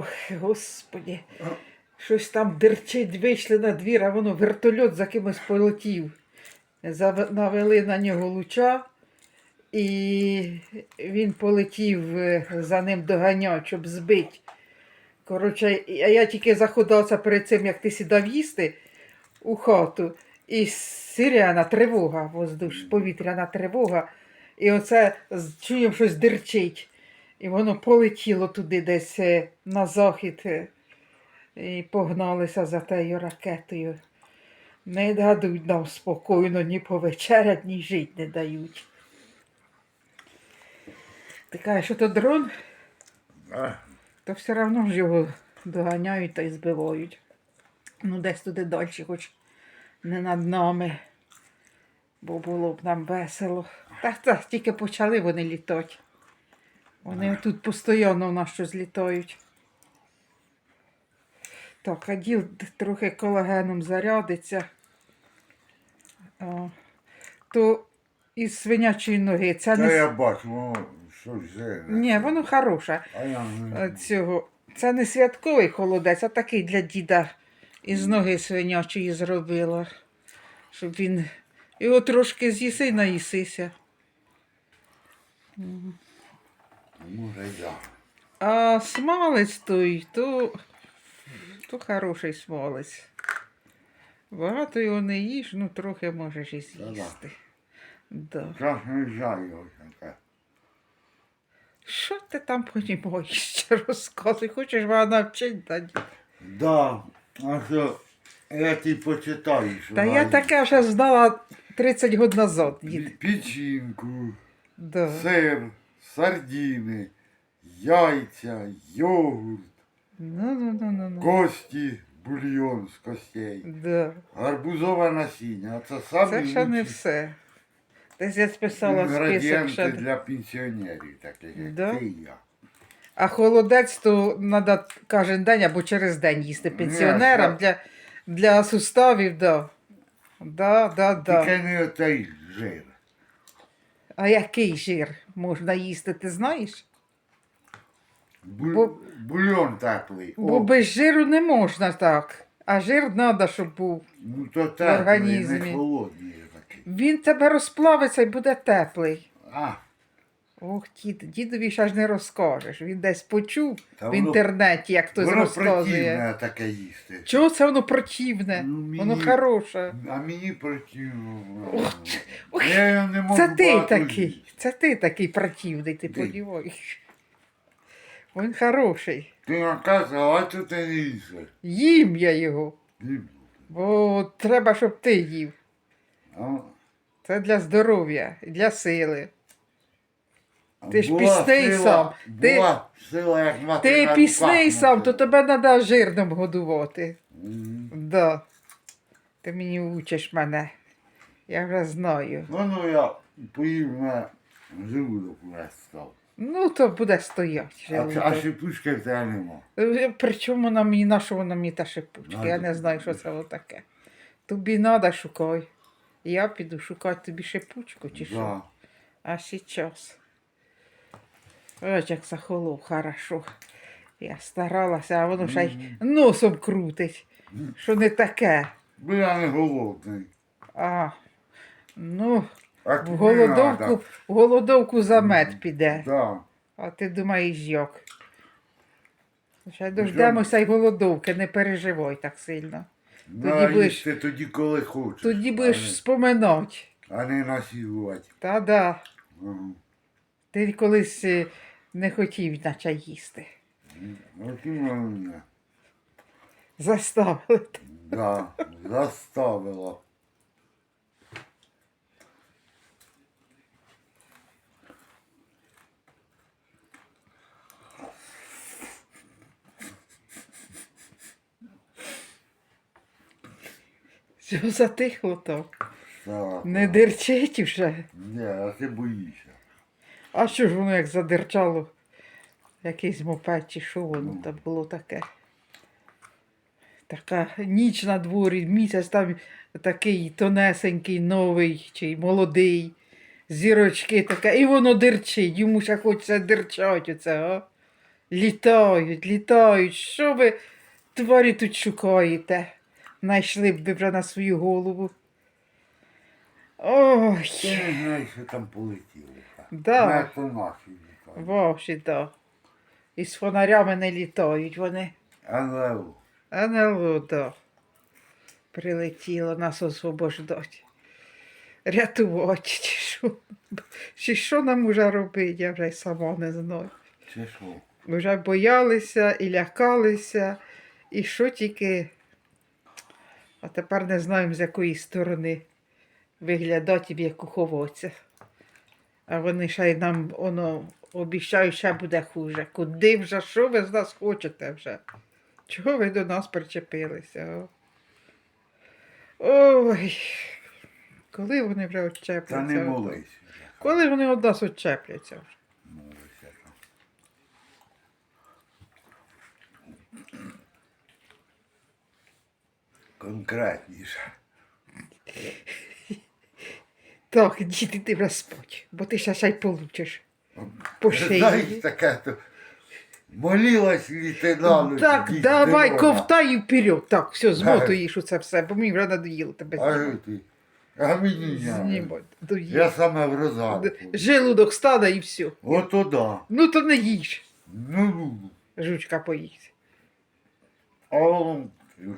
Ох, господі. Щось там дерчить, вийшли на двір, а воно вертольот за кимось полетів. Навели на нього луча, і він полетів е, за ним доганять, щоб збити. Коротше, а я тільки заходилася перед цим, як ти сідав їсти у хату, і сирена, тривога, воздуш, повітряна тривога. І оце чуємо, щось дерчить. І воно полетіло туди десь е, на захід. е, І погналися за тією ракетою. Не дадуть нам спокійно ні повечерять, ні жити не дають. Ти кажеш, що то дрон, А, то все одно ж його доганяють та й збивають. Ну, десь туди далі, хоч не над нами. Бо було б нам весело. Та, та тільки почали вони літати. Вони тут постійно в нас щось літають. Так, а діл трохи колагеном зарядиться. О, то із свинячої ноги. Це Та не... я бачу, воно щось зелене. Ні, воно хороше. А я не... Цього. Це не святковий холодець, а такий для діда із ноги свинячої зробила. Щоб він його трошки з'їси і наїсися. Може, я. А смалець той, то, то хороший смалець. Багато його не їж, ну трохи можеш і з'їсти. Да. Красний жаль таке. Що ти там понімаєш? Розказуй, хочеш мене навчити? Та, ні. Да, а що, я ти почитаю, що Та я навіть таке вже знала 30 років назад, дід. Печінку, Да. сир, сардіни, яйця, йогурт, Ну, ну, ну, ну, ну. кості, бульйон з костей, Да. гарбузове насіння. А це Це ще не все. Десь я списала список інгредієнти ще. для пенсіонерів, таких як Да? ти і я. А холодець то треба кожен день або через день їсти пенсіонерам для, для суставів, да. Да, да, да. Тільки не оцей жир. А який жир можна їсти, ти знаєш? Буль... Бо- Бульйон теплий. Бо О, без жиру не можна так. А жир треба, щоб був. ну то теплий, організмі. не холодний такий. Він тебе розплавиться і буде теплий. А, Ох, дід, дідові ще ж не розкажеш. Він десь почув Та в воно- інтернеті, як хтось воно розказує. противне таке їсти. Чого це воно противне? Ну, мені- Воно хороше. А мені противно. ой, Я його не можу Це ти багато такий. їсти. Це ти такий противний, ти Ти. подіваєш. Він хороший. Ти наказав, а то ти не їси. Їм я його. Ні. Бо треба, щоб ти їв. А, Це для здоров'я, і для сили. А Ти ж пісний сам. Ти- сила, як мати Ти на пісний руках сам, то тебе треба жирним годувати. Мгм. Да. Ти мені учиш мене. Я вже знаю. Ну, ну я поїв на желудок став. Ну, то буде стояти. А, а желудок. шипучки в тебе нема. Е, Причому вона мені на що вона мені та шипучка? Я Надо. не знаю, що це воно таке. Тобі треба шукай. Я піду шукати тобі шипучку чи що. Да. А сейчас. Ось як захолов, хорошо. Я старалася, а воно ще й носом крутить. Що не таке. Бо я не голодний. А, ну, А в голодовку, надо. в голодовку за мед піде. Да. А ти думаєш, як? Ще дождемося й голодовки, не переживай так сильно. Да, будеш- їсти тоді, коли хочеш. Тоді будеш споминати. А не насілувати. Та-да. Ага. Ти колись е, не хотів наче їсти. От іменно. Заставили. Да, заставила. Все затихло то. Так. Не дирчить вже. Ні, а ти боїшся. А що ж воно як задирчало? Якийсь мопед чи що воно там було таке. Така ніч на дворі, місяць там такий тонесенький, новий чи молодий, зірочки таке, і воно дирчить, йому ще хочеться дирчать оце, а? Літають, літають. Що ви, тварі, тут шукаєте? Найшли б ви на свою голову. Ой, Ти не знаєш, що там полетіло. Да. То наші літають. ваші, да. І з фонарями не літають вони. А не да. Прилетіло нас освобождати. Рятувати, чи що? Чи що нам уже робити, я вже й сама не знаю. це що? Вже боялися і лякалися, і що тільки. А тепер не знаємо, з якої сторони виглядати, в яку ховатися. А вони ще й нам воно обіцяють, ще буде хуже. Куди вже, що ви з нас хочете вже? Чого ви до нас причепилися? о? Ой, коли вони вже Та не молись. Коли вони від нас відчепляться вже? Конкретніше. Так, діти, ти спать, бо ти ще й получиш. По шиї. Знаєш, таке то. Молилась лейтенанту. Так, дід давай, ковтай і вперед. Так, все, змотуєш оце все, бо мені вже надоїло тебе А знімати. ти? А мені не. Знімати. Я саме в розгадку. Желудок стане і все. Ото да. Ну то не їж. Ну, Жучка поїсть. а он,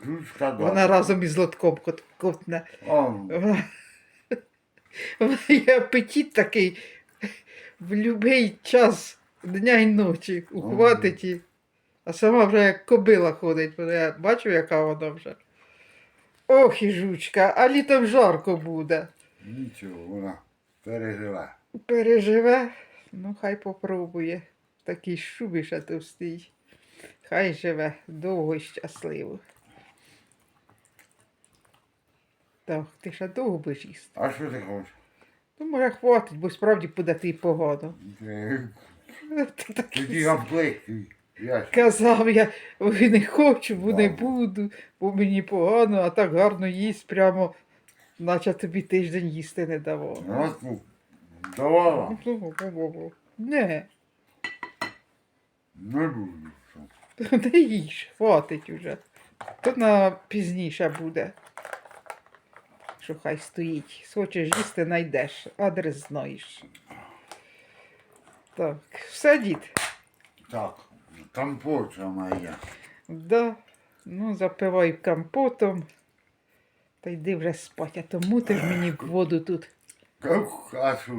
жучка да. Вона разом із лотком кот- котне. А, Вона, вона є апетит такий в будь-який час дня і ночі ухватить. А сама вже як кобила ходить. Вона- Я бачу, яка вона вже. Ох і жучка, а літом жарко буде. нічого, вона переживе. Переживе, ну хай попробує. В такій шубі ще товстій. Хай живе довго і щасливо. Так, ти ще довго будеш їсти. А що ти хочеш? Ну, може, хватить, бо справді буде тобі погано. Е, Тоді. Я ж Казав я, ой, не хочу, бо не буду, бо мені погано, а так гарно їсть прямо, наче тобі тиждень їсти не давав. От, ну, давала. Не, Не буду. не їж, хватить уже. То на пізніше буде. Що хай стоїть. Хочеш їсти, знайдеш. Адрес знаєш. Так, все, дід. Так, компот моя. Да. Ну, запивай компотом. Та йди вже спать, а то мутиш мені воду тут. Как, а ж?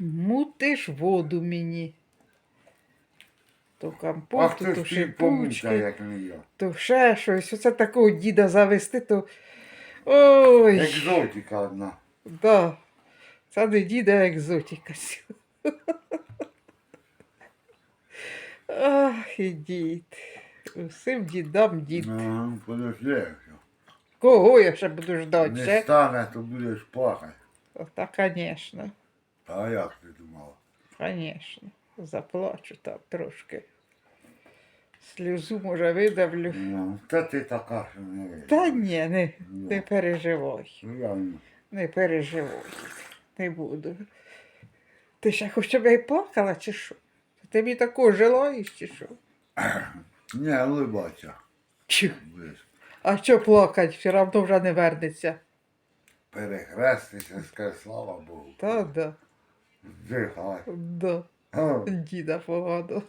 Мутиш воду мені. То А компот, хто то ж помута, шипучки, як не я? то ще щось. Оце такого діда завести, то. Ой, Екзотика одна. да. Це не діда екзотика. Ах, і дід. Усім дідам дід. Ну, подожди. Кого я ще буду ждати? Не Ще? стане, то будеш плакати. Та, звісно, А як ти думала? звісно. Заплачу там трошки. Сльозу, може, видавлю. Ну, та ти така, що не вийде. Та ні, не, Ну. не переживай. Ну, я не. Не переживай. Не буду. Ти ще хоч щоб я й плакала, чи що? Ти мені такого желаєш, чи що? Не, улибайся. Чу. Будеш А що плакать, все одно вже не вернеться. перехрестися, скажи, слава Богу. Та да, Вдихай. да. Діда погано.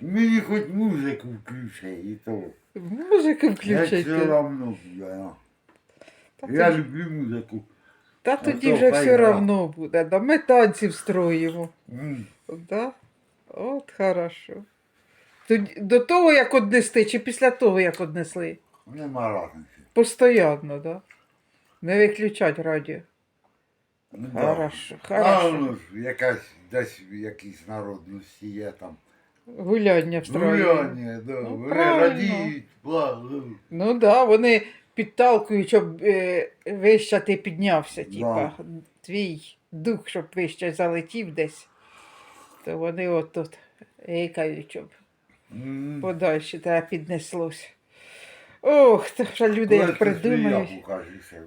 Мені хоч музику включи, і то. Музику Я все равно я. Та Я тоді- люблю музику. Та тоді то вже хай все гра. равно буде. Да? Ми танці встроїмо. М, Да? От хорошо. Тоді, до того, як однести, чи після того, як однесли? Нема разниці. Постоянно, да? Не виключать радіо. Ну, да. Хорошо, А хорошо. ну ж, якась десь в якійсь народності є там. Гуляння встроюємо. Гуляння, да. Ну, Вони правильно. радіють, бла, ну. Ну да, вони підталкують, щоб е, вище ти піднявся, типа, твій дух, щоб вище залетів десь. То вони от тут гикають, щоб М. подальше тебе піднеслось. Ох, то вже люди Коли як придумають.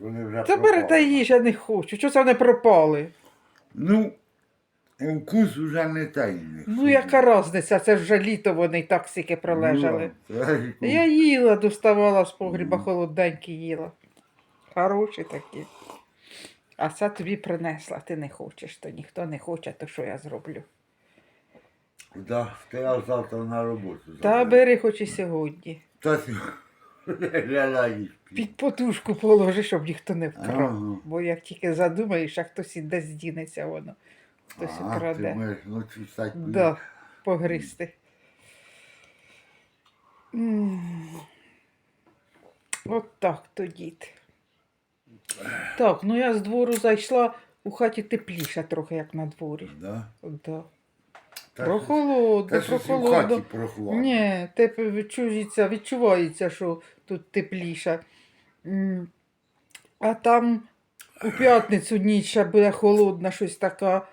вони вже Та бери та їж, я не хочу. Чого це вони пропали? Ну, Вкус уже не них. Ну, яка різниця, це ж вже літо вони й так стільки пролежали. Ну, Я їла, доставала з погріба холодненькі їла. Хороші такі. А це тобі принесла, ти не хочеш, то ніхто не хоче, то що я зроблю? Да, то я завтра на роботу. Та заберу. бери хоч і сьогодні. Та ляляєш. Під подушку положи, щоб ніхто не вкрав. Ага. Бо як тільки задумаєш, а хтось і десь здінеться воно. Хтось А, ти украде. можеш ночі встати. Да, погризти. От так то дід. Так, ну я з двору зайшла, у хаті тепліше трохи, як на дворі. Да? Да. Прохолодно, прохолодно. Ні, теп відчується, відчувається, що тут тепліше. М, А там у п'ятницю ніч ще буде холодна, щось така.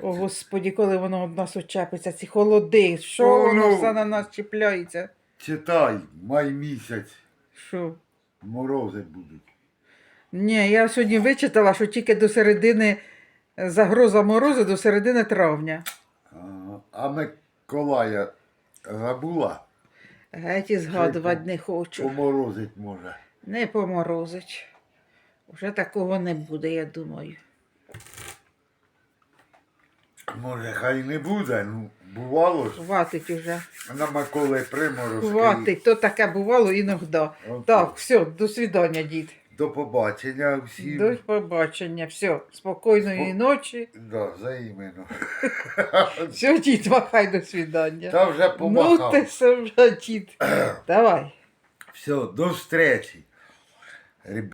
О, Господі, коли воно від нас очепиться, ці холоди, що О, воно ну. все на нас чіпляється? Читай, май місяць, Що? морози будуть. Ні, я сьогодні вичитала, що тільки до середини е, загроза морозу до середини травня. А Миколая забула, Геть і згадувати не хочу. поморозить може. Не поморозить. Вже такого не буде, я думаю. Може, хай не буде, ну бувало ж. Хватить уже. На Миколи приморозки. Хватить, то таке бувало іноді. От Так, все, до свидання, дід. До побачення всім. До побачення. Все, спокійної Спо- ночі. Да, взаємно. Все, дід, махай до свідання. Та вже ну ти все вже, дід. Давай. Все, до. Ребята.